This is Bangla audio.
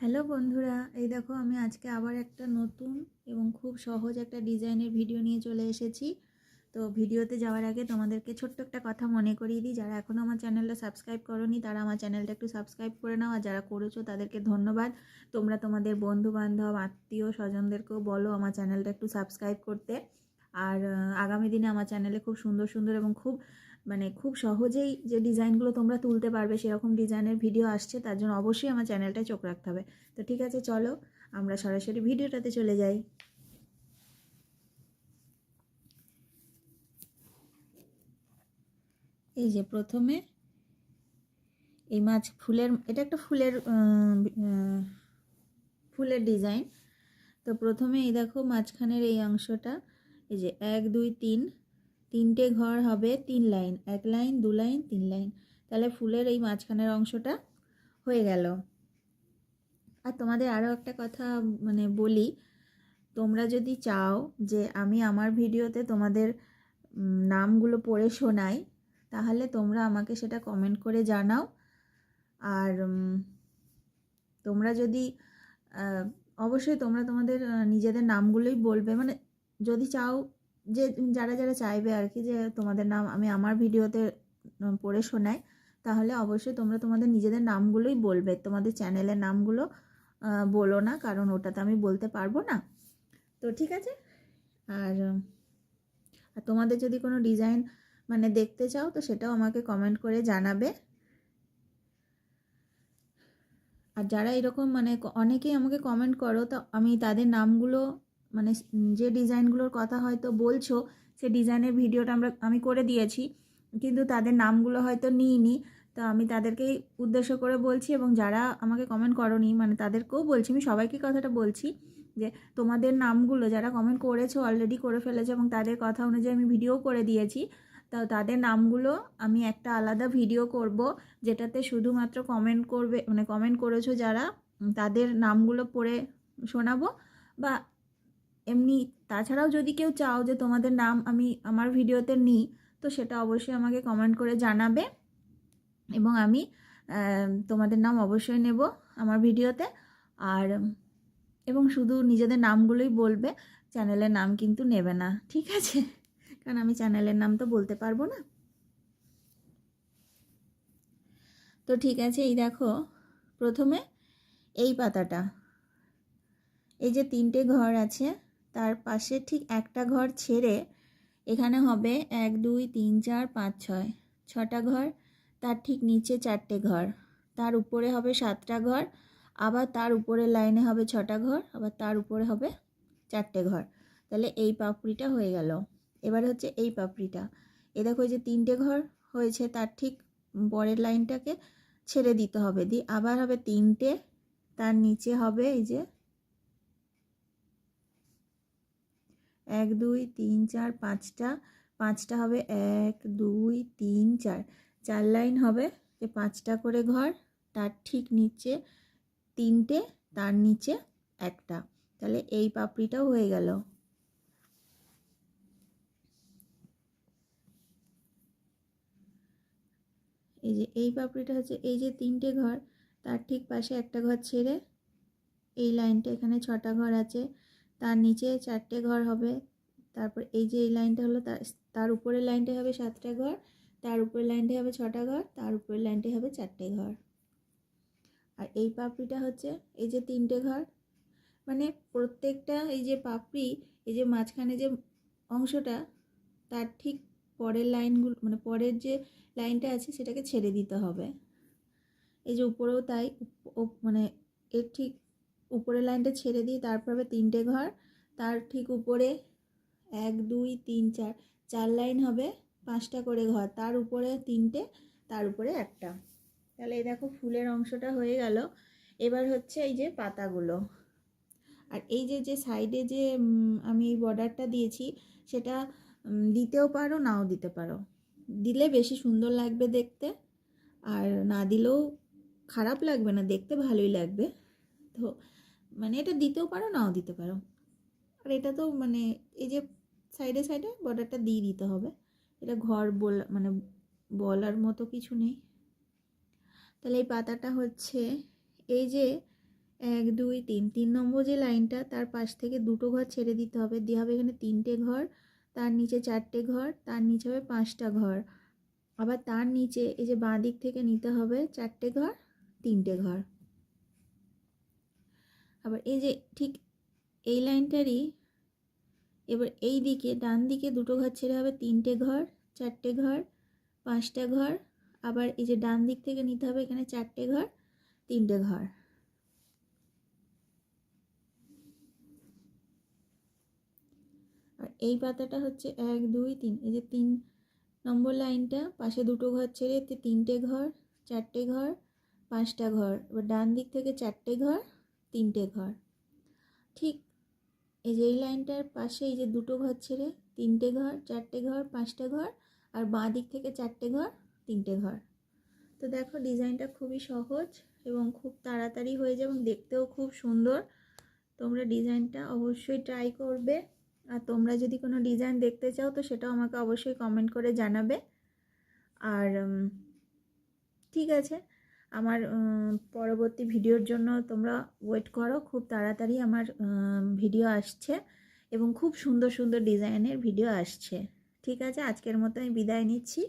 হ্যালো বন্ধুরা, এই দেখো আমি আজকে আবার একটা নতুন এবং খুব সহজ একটা ডিজাইনের ভিডিও নিয়ে চলে এসেছি। তো ভিডিওতে যাওয়ার আগে তোমাদেরকে ছোট্ট একটা কথা মনে করিয়ে দিই, যারা এখনও আমার চ্যানেলটা সাবস্ক্রাইব করনি তারা আমার চ্যানেলটা একটু সাবস্ক্রাইব করে নাও আর যারা করেছ তাদেরকে ধন্যবাদ। তোমরা তোমাদের বন্ধু বান্ধব আত্মীয় স্বজনদেরকেও বলো আমার চ্যানেলটা একটু সাবস্ক্রাইব করতে। আর আগামী দিনে আমার চ্যানেলে খুব সুন্দর সুন্দর এবং খুব মানে খুব সহজেই যে ডিজাইনগুলো তোমরা তুলতে পারবে, সেরকম ডিজাইনের ভিডিও আসছে, তার জন্য অবশ্যই আমার চ্যানেলটায় চোখ রাখতে হবে। তো ঠিক আছে, চলো আমরা সরাসরি ভিডিওটাতে চলে যাই। এই যে প্রথমে এই মাছ ফুলের, এটা একটা ফুলের ফুলের ডিজাইন। তো প্রথমে এই দেখো মাঝখানের এই অংশটা, এই যে এক, দুই, তিন তিনটে ঘর হবে তিন লাইন, এক লাইন, দু লাইন, তিন লাইন। তাহলে ফুলের এই মাঝখানের অংশটা হয়ে গেল। আর তোমাদের আরও একটা কথা মানে বলি, তোমরা যদি চাও যে আমি আমার ভিডিওতে তোমাদের নামগুলো পড়ে শোনাই, তাহলে তোমরা আমাকে সেটা কমেন্ট করে জানাও। আর তোমরা যদি অবশ্যই তোমরা তোমাদের নিজেদের নামগুলোই বলবে। মানে যদি চাও যে যারা যারা চাইবে আর কি যে তোমাদের নাম আমি আমার ভিডিওতে পড়ে শোনাই, তাহলে অবশ্যই তোমরা তোমাদের নিজেদের নামগুলোই বলবে। তোমাদের চ্যানেলের নামগুলো বলো না, কারণ ওটাতে আমি বলতে পারব না। তো ঠিক আছে? আর তোমাদের যদি কোনো ডিজাইন মানে দেখতে চাও, তো সেটাও আমাকে কমেন্ট করে জানাবে। আর যারা এরকম মানে অনেকেই আমাকে কমেন্ট করো, তো আমি তাদের নামগুলো মানে যে ডিজাইনগুলোর কথা হয়তো বলছো, সে ডিজাইনের ভিডিওটা আমরা, আমি করে দিয়েছি, কিন্তু তাদের নামগুলো হয়তো নিইনি। তো আমি তাদেরকেই উদ্দেশ্য করে বলছি এবং যারা আমাকে কমেন্ট করনি মানে তাদেরকেও বলছি, আমি সবাইকে কথাটা বলছি যে তোমাদের নামগুলো যারা কমেন্ট করেছ অলরেডি করে ফেলেছো এবং তাদের কথা অনুযায়ী আমি ভিডিও করে দিয়েছি, তো তাদের নামগুলো আমি একটা আলাদা ভিডিও করব যেটাতে শুধুমাত্র কমেন্ট করবে মানে কমেন্ট করেছ যারা, তাদের নামগুলো পড়ে শোনাবো বা এমনি তাছাড়াও যদি কেউ চাও যে তোমাদের নাম আমি আমার ভিডিওতে নিই, তো সেটা অবশ্যই আমাকে কমেন্ট করে জানাবে এবং আমি তোমাদের নাম অবশ্যই নেব আমার ভিডিওতে। আর, এবং শুধু নিজেদের নামগুলোই বলবে, চ্যানেলের নাম কিন্তু নেবে না, ঠিক আছে? কারণ আমি চ্যানেলের নাম তো বলতে পারব না। তো ঠিক আছে, এই দেখো, প্রথমে এই পাতাটা। এই যে তিনটে ঘর আছে তার পাশে ঠিক একটা ঘর ছেড়ে এখানে হবে এক, দুই, তিন, চার, পাঁচ, ছয়। ছটা ঘর, তার ঠিক নিচে চারটে ঘর। তার উপরে হবে সাতটা ঘর, আবার তার উপরের লাইনে হবে ছটা ঘর, আবার তার উপরে হবে চারটে ঘর। তাহলে এই পাপড়িটা হয়ে গেল। এবার হচ্ছে এই পাপড়িটা। এ দেখো যে তিনটে ঘর হয়েছে, তার ঠিক পরের লাইনটাকে ছেড়ে দিতে হবে। দিয়ে আবার হবে তিনটে, তার নিচে হবে এই যে এক, দুই, তিন, চার, পাঁচটা। পাঁচটা হবে এক, দুই, তিন, চার। চার লাইন হবে যে পাঁচটা করে ঘর, তার ঠিক নিচে তিনটে, তার নিচে একটা। তাহলে এই পাপড়িটাও হয়ে গেল। এই যে, এই পাপড়িটা হচ্ছে, এই যে তিনটে ঘর, তার ঠিক পাশে একটা ঘর ছেড়ে এই লাইনটা এখানে ছটা ঘর আছে। তার নিচে চারটে ঘর হবে। তারপর এই যে এই লাইনটা হলো, তার তার উপরের লাইনটা হবে সাতটা ঘর, তার উপরের লাইনটা হবে ছটা ঘর, তার উপরের লাইনটা হবে চারটে ঘর। আর এই পাপড়িটা হচ্ছে এই যে তিনটে ঘর। মানে প্রত্যেকটা এই যে পাপড়ি, এই যে মাঝখানে যে অংশটা, তার ঠিক পরের লাইনগুলো মানে পরের যে লাইনটা আছে সেটাকে ছেড়ে দিতে হবে। এই যে উপরেও তাই মানে এর ঠিক উপরের লাইনটা ছেড়ে দিয়ে তারপর হবে তিনটে ঘর। তার ঠিক উপরে এক, দুই, তিন, চার চার লাইন হবে পাঁচটা করে ঘর। তার উপরে তিনটে, তার উপরে একটা। তাহলে এই দেখো ফুলের অংশটা হয়ে গেল। এবার হচ্ছে এই যে পাতাগুলো। আর এই যে যে সাইডে যে আমি এই বর্ডারটা দিয়েছি, সেটা দিতেও পারো, নাও দিতে পারো। দিলে বেশি সুন্দর লাগবে দেখতে। আর না দিলেও খারাপ লাগবে না, দেখতে ভালোই লাগবে। তো মানে এটা দিতেও পারো, নাও দিতে পারো। আর এটা তো মানে এই যে সাইডে সাইডে বর্ডারটা দিয়ে দিতে হবে। এটা ঘর বল মানে বলার মতো কিছু নেই। তাহলে এই পাতাটা হচ্ছে এই যে এক, দুই, তিন তিন নম্বর যে লাইনটা তার পাশ থেকে দুটো ঘর ছেড়ে দিতে হবে। দিয়ে হবে এখানে তিনটে ঘর, তার নিচে চারটে ঘর, তার নিচে হবে পাঁচটা ঘর। আবার তার নিচে এই যে বাঁ দিক থেকে নিতে হবে চারটে ঘর, তিনটে ঘর। আবার এই যে ঠিক এই লাইনটারই এবার এই দিকে, ডান দিকে দুটো ঘর ছেড়ে হবে, তিনটে ঘর, চারটে ঘর, পাঁচটা ঘর, আবার এই যে ডান দিক থেকে নিতে হবে এখানে চারটে ঘর, তিনটে ঘর। আর এই পাতাটা হচ্ছে এক, দুই, তিন, এই যে তিন নম্বর লাইনটা, পাশে দুটো ঘর ছেড়ে তিনটে ঘর, চারটে ঘর, পাঁচটা ঘর, এবার ডান দিক থেকে চারটে ঘর তিনটে ঘর। ঠিক এই যে এই লাইনটার পাশে এই যে দুটো ঘর ছেড়ে তিনটে ঘর, চারটে ঘর, পাঁচটা ঘর আর বাঁ দিক থেকে চারটে ঘর, তিনটে ঘর। তো দেখো ডিজাইনটা খুবই সহজ এবং খুব তাড়াতাড়ি হয়ে যায় এবং দেখতেও খুব সুন্দর। তোমরা ডিজাইনটা অবশ্যই ট্রাই করবে আর তোমরা যদি কোনো ডিজাইন দেখতে চাও তো সেটাও আমাকে অবশ্যই কমেন্ট করে জানাবে। আর ঠিক আছে। আমার পরবর্তী ভিডিওর জন্য তোমরা ওয়েট করো। খুব তাড়াতাড়ি আমার ভিডিও আসছে এবং খুব সুন্দর সুন্দর ডিজাইনের ভিডিও আসছে। ঠিক আছে? আজকের মতো আমি বিদায় নিচ্ছি।